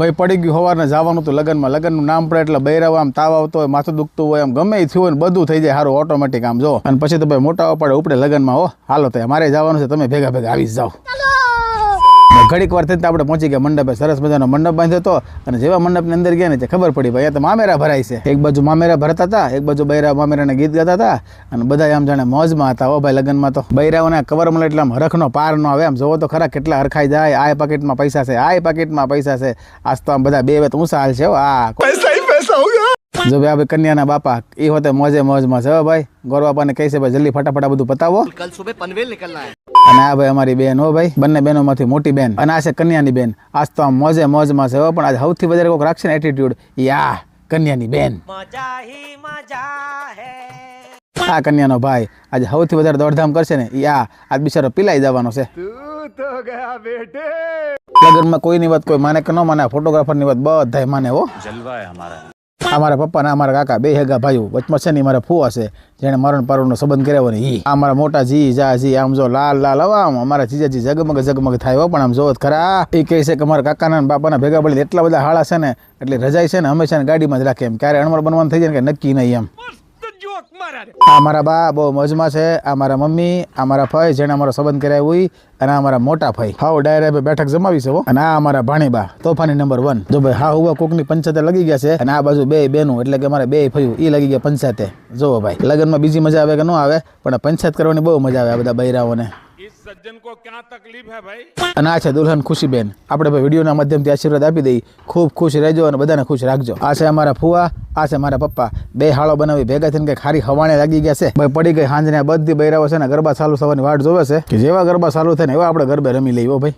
ભાઈ પડી ગયું સવારને જવાનું હતું લગ્નમાં. લગ્નનું નામ પડે એટલે બૈરાવ આમ તાવ આવતો હોય, માથું દુખતું હોય, આમ ગમે એ થયું હોય ને બધું થઈ જાય સારું ઓટોમેટિક આમ જો. અને પછી તો ભાઈ મોટા પડે ઉપડે લગ્નમાં હો. હાલો તો મારે જવાનું છે, તમે ભેગા ભેગા આવી જાઓ. ઘડીક વાર થઈને આપણે પહોંચી ગયા મંડપે. સરસ મજાનો મંડપ બાંધ્યો હતો અને જેવા મંડપની અંદર ગયા ને તે ખબર પડી, ભાઈ અહીંયા તો મામેરા ભરાય છે. એક બાજુ મામેરા ભરતા હતા, એક બાજુ બૈરા મામેરાને ગીત ગાતા હતા અને બધા આમ જાણે મોજમાં હતા હો ભાઈ લગ્નમાં તો. બૈરાઓને કવર મળે એટલે આમ હરખનો પાર ન આવે. આમ જોવો તો ખરા કેટલા હરખાઈ જાય. આ પાકીટમાં પૈસા છે, આ પાકીટમાં પૈસા છે. આજ તો આમ બધા બે બે તો ઊંચા હાલ છે પૈસા આ जो भी अभी कन्या ना बापा ये होते मज़े मौज मज हो भाई गौरव अपने कैसे भाई जल्दी फटाफट बुध बताओ कल सुबह पनवेल निकलना है हमारी बहन हो भाई बने बहनों मे मोटी बहन आ कन्या बहन आज तो मज़े मौज मज हो आज हूँ बजे को एटीट्यूड या कन्या बहन हा कन्या ना भाई आज हूँ बजार दौड़धाम कर या आज बिचारो पिलाई जावा तो गया बेटे कोई नहीं बात कोई माने के न माने फोटोग्राफर नहीं बात बधाई माने वो जलवा है हमारा આ મારા પપ્પા ને આ કાકા બે હેગા ભાઈઓ. વચમાં છે ને મારા ફુવા છે જેને મરણ પારણનો સંબંધ કર્યો ને ઈ. આ મારા મોટા જી, જા જી, આમ જો લાલ લાલ, હવા અમારા જીજાજી જગમગ જગમગ થાય પણ આમ જોત ખરા. એ કહે છે કે મારા કાકાના બાપાના ભેગા પડી એટલા બધા હાળા છે ને, એટલે રજાઈ છે ને હંમેશા ગાડીમાં જ રાખે એમ. ક્યારે અણમર બનવાનું થઈ જાય કે નક્કી નહીં એમ. આ મારા બા બહુ મોજમાં છે, આ મારા મમ્મી, આ મારા ભાઈ જેને અમારો સંબંધ કરાવ્યો હોય, અને આ મારા મોટા ભાઈ. હાવ ડાયરેક્ટ બેઠક જમાવી છે. અને આ અમારા ભાણીબા તોફાની નંબર વન જો ભાઈ હા હુવા કોકની પંચાયતે લગી ગયા છે, અને આ બાજુ બે બેનું એટલે કે મારે બે ફયું ઈ લગી ગયા પંચાયતે. જોવો ભાઈ, લગ્નમાં બીજી મજા આવે કે ન આવે, પણ પંચાયત કરવાની બહુ મજા આવે આ બધા બૈરાઓને. સજ્જન કો ક્યાં તકલીફ હે ભાઈ? અને આ છે દુલ્હન ખુશીબેન. આપણે ભાઈ વિડીયોના માધ્યમથી આશીર્વાદ આપી દઈ ખૂબ ખુશ રહેજો અને બધાને ખુશ રાખજો. આ છે અમારા ફુવા, આ છે મારા પપ્પા. બે હાળો બનાવી ભેગા થઈને કંઈક ખારી હવાણે લાગી ગયા છે. ભાઈ પડી ગઈ સાંજને બધી બૈરાઓ છે ને, ગરબા ચાલુ થવાની વાટ જોવે છે કે જેવા ગરબા ચાલુ થાય ને એવા આપણે ગરબે રમી લઈએ ભાઈ.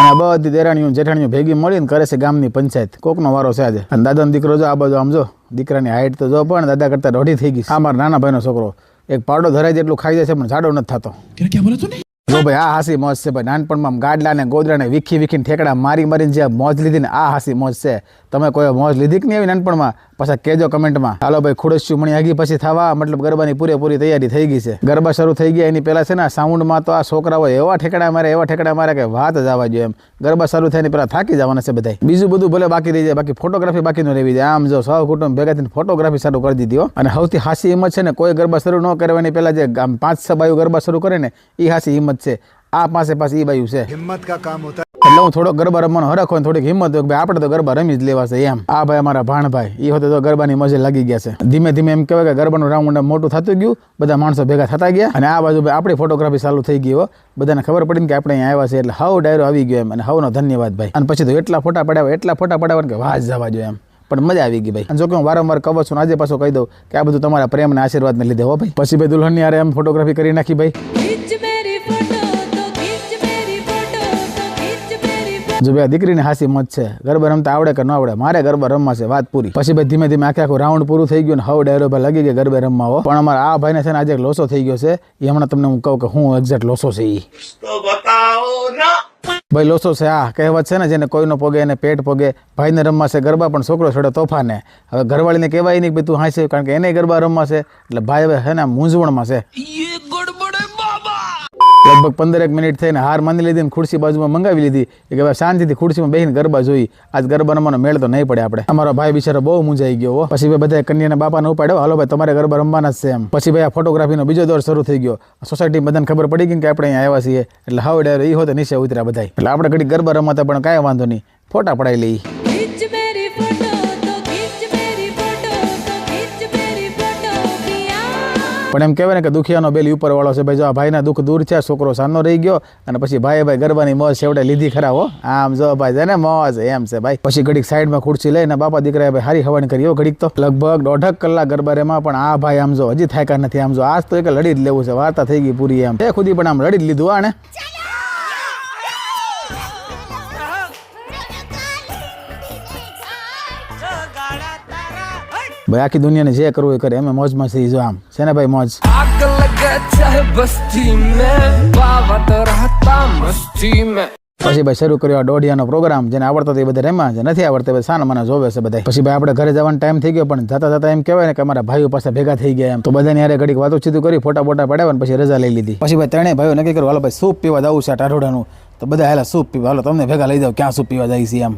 અને બધી દેરાણીઓ જેઠાણીઓ ભેગી મળીને કરે છે ગામની પંચાયત. કોકનો વારો છે આજે. અને દાદાનો દીકરો જો આ બાજુ આમ દીકરાની હાઈટ તો જો પણ દાદા કરતા દોઢી થઈ ગઈ આ મારા નાના ભાઈનો છોકરો. એક પાડો ધરાય જેટલું ખાઈ જાય છે પણ જાડો નથી થતો. જો ભાઈ આ હાસી મોજ છે ભાઈ, નાનપણમાં ગાડલા ને ગોદરા ને વીખી વીખીને ઠેકડા મારી મારીને જે મોજ લીધી ને આ હાસી મોજ છે. તમે કોઈ મોજ લીધી કે નહીં આવી નાનપણમાં? પાછા કેજો કમેન્ટમાં. હાલો ભાઈ, ખુડસ્યું મણી આગી પછી થવા, મતલબ ગરબાની પૂરેપૂરી તૈયારી થઈ ગઈ છે. ગરબા શરૂ થઈ ગયા, એની પહેલાં છે ને સાઉન્ડમાં તો આ છોકરાઓ એવા ઠેકડા મારે, એવા ઠેકડા મારે કે વાત જ આવવા જોઈએ એમ. ગરબા શરૂ થાય એની પહેલાં થાકી જવાના છે બધા બીજું બધું ભલે બાકી રહી જાય, બાકી ફોટોગ્રાફી બાકી ન રહેવી જાય. આમ જો સૌ કુટુંબ ભેગા થઈને ફોટોગ્રાફી શરૂ કરી દીધી અને સૌથી હાસી હિંમત છે ને, કોઈ ગરબા શરૂ ન કરવાની પહેલાં જે આમ પાંચ છ બાયું ગરબા શરૂ કરે ને એ હાસી હિંમત છે. આ પાસે પાસે એ બાજુ છે. હિંમત કા કામ હોતા એટલે હું થોડો ગરબા રમવાનો હરખ હોય થોડીક હિંમત હોય ભાઈ આપણે તો ગરબા રમી જ લેવા છે એમ. આ ભાઈ અમારા ભાણભાઈ એ હોતે તો ગરબાની મજા લાગી ગયા છે. ધીમે ધીમે એમ કહેવાય કે ગરબાનું રાઉન્ડ મોટું થતું ગયું બધા માણસો ભેગા થતા ગયા અને આ બાજુ ભાઈ આપણી ફોટોગ્રાફી ચાલુ થઈ ગયો બધાને ખબર પડી કે આપણે અહીંયા આવ્યા છે એટલે હાવ ડાયરો આવી ગયો એમ અને હવનો ધન્યવાદ ભાઈ. અને પછી તો એટલા ફોટા પડાવે એટલા ફોટા પડાવે કે વાહ જવા જોઈએ એમ. પણ મજા આવી ગઈ ભાઈ. જો કે હું વારંવાર કહું છું આજે પાછો કહી દઉં કે આ બધું તમારા પ્રેમ અને આશીર્વાદને લીધે હો ભાઈ. પછી ભાઈ દુલ્હનની આરે એમ ફોટોગ્રાફી કરી નાખી ભાઈ. જો ભાઈ દીકરીની હાસી મત છે ગરબા રમતા આવડે કે ન આવડે મારે ગરબા રમવા છે વાત પૂરી. પછી ભાઈ ધીમે ધીમે આખે આખું રાઉન્ડ પૂરું થઈ ગયું ને હવે ડાયરો ભાઈ લગી ગયા ગરબે રમવા હો. પણ અમારા આ ભાઈને છે ને આજે લોસો થઈ ગયો છે એ હમણાં તમને હું કહું કે હું એક્ઝેક્ટ લોસો છે એ ભાઈ લોસો છે આ કહેવત છે ને જેને કોઈનો પોગે એને પેટ પોગે ભાઈને રમવા છે ગરબા પણ છોકરો છોડે તોફાને. હવે ઘરવાળીને કહેવાય નહીં કે તું હાંસે કારણ કે એને ગરબા રમવા છે એટલે ભાઈ હવે છે ને મૂંઝવણમાં છે. લગભગ પંદર એક મિનિટ થઈને હાર માની લીધી ને ખુરશી બાજુમાં મંગાવી લીધી. કે હવે શાંતિથી ખુરશીમાં બેહીને ગરબા જોઈ. આજ ગરબા રમવાનો મેળ તો નહીં પડે આપણે. અમારો ભાઈ બિચારો બહુ મૂંઝાઈ ગયો. પછી ભાઈ બધા કન્યાના બાપાને ઉપાડ્યો. હાલો ભાઈ, તમારે ગરબા રમવાના જ છે એમ. પછી ભાઈ આ ફોટોગ્રાફીનો બીજો દોર શરૂ થઈ ગયો. સોસાયટી બધાને ખબર પડી ગઈ કે આપણે અહીંયા આવ્યા છીએ. એટલે હાવ ડાયરો એ હોતે નીચે ઉતર્યા બધા એટલે આપણે ઘડી ગરબા રમતા પણ કાંઈ વાંધો નહીં. ફોટા પડાવી લઈ પણ એમ કહેવાય ને કે દુખિયાનો બેલી ઉપર વાળો છે. ભાઈ જો ભાઈના દુઃખ દૂર છે છોકરો સાનો રહી ગયો અને પછી ભાઈ ભાઈ ગરબાની મોજ છેવટે લીધી ખરા હો. આમ જો ભાઈ છે ને, મોજ એમ છે ભાઈ. પછી ઘડીક સાઈડમાં ખુરશી લઈને બાપા દીકરાએ ભાઈ હારી હવાની કરી ઘડીક તો. લગભગ દોઢક કલાક ગરબા રેમાં પણ આ ભાઈ આમ જો હજી થાક્યા નથી. આમ જો આજ તો એક લડી જ લેવું છે. વાર્તા થઈ ગઈ પૂરી એમ. એ ખુદી પણ આમ લડી જ લીધું આને. ભાઈ આખી દુનિયાને જે કરવું એ કરે. એમ મોજ મસ્તી જો આમ. છે ને ભાઈ મોજ? આગ લગે ચાહે બસ્તી મે. બાવા તો રહતા મસ્તી મે. પછી ભાઈ શરૂ કર્યો દોઢિયાનો પ્રોગ્રામ જેને આવડતો તે બધા રેમાં જે નથી આવડતો બધા સાના મને જોવે છે બધા પછી ભાઈ આપણે ઘરે જવાનો ટાઈમ થઈ ગયો પણ જતા જતા એમ કહેવાય ને કે અમારા ભાઈઓ પાસે ભેગા થઈ ગયા એમ. તો બધાની યારે ઘડીક વાતો ચીધું કરી ફોટા બોટા પડાવ્યા ને પછી રજા લઈ લીધી. પછી ભાઈ ત્રણેય ભાઈઓ નક્કી કર્યું હાલો ભાઈ સૂપ પીવા જવું છે ટાઢોડાનું તો બધા હેલા સૂપ પીવા હાલો તમને ભેગા લઈ જાઓ ક્યાં સૂપ પીવા જાય છે? એમ.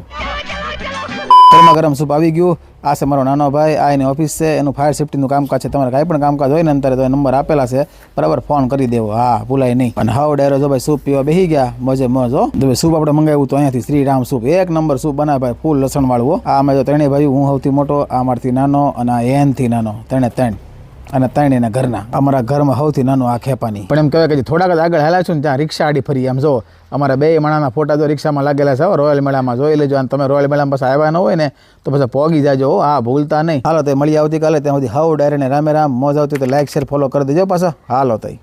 ગરમા ગરમ સૂપ આવી ગયું. આ છે મારો નાનો ભાઈ, આ એની ઓફિસ છે, એનું ફાયર સેફ્ટીનું કામકાજ છે. તમારે કાંઈ પણ કામકાજ હોય ને અંતરે તો નંબર આપેલા છે. બરાબર ફોન કરી દેવો. હા, ભૂલાય નહીં. અને હાવ ડાયરો જો ભાઈ સૂપ પીવા બેસી ગયા. મોજે મોજ, હો. ભાઈ સૂપ આપણે મંગાવ્યું તો અહીંયાથી શ્રીરામ સૂપ. એક નંબર સૂપ બનાવે ભાઈ, ફૂલ લસણ વાળવો. આ અમે જો ત્રણેય ભાઈ હું સૌથી મોટો, આ મારથી નાનો અને આ એનથી નાનો. ત્રણે ત્રણ. અને ત્રણ એના ઘરના. અમારા ઘરમાં સૌથી નાનું આ ખેપાની. પણ એમ કહેવાય કે થોડાક જ આગળ હાલ્યા છું ને ત્યાં રિક્ષા આડી ફરી. એમ જો અમારા બે માણાના ફોટા જો રિક્ષામાં લાગેલા છે રોયલ મેળામાં જોઈ લેજો. અને તમે રોયલ મેળામાં પાસે આવ્યા ન હોય ને, તો પછી પોગી જાજો. હા. ભૂલતા નહીં. હાલો તો મળી આવતીકાલે. ત્યાં સુધી હાઉ ડાયરેને રામે રામ. મોજ આવતી તો લાઈક શેર ફોલો કરી દેજો પાછા. હાલો તઈ.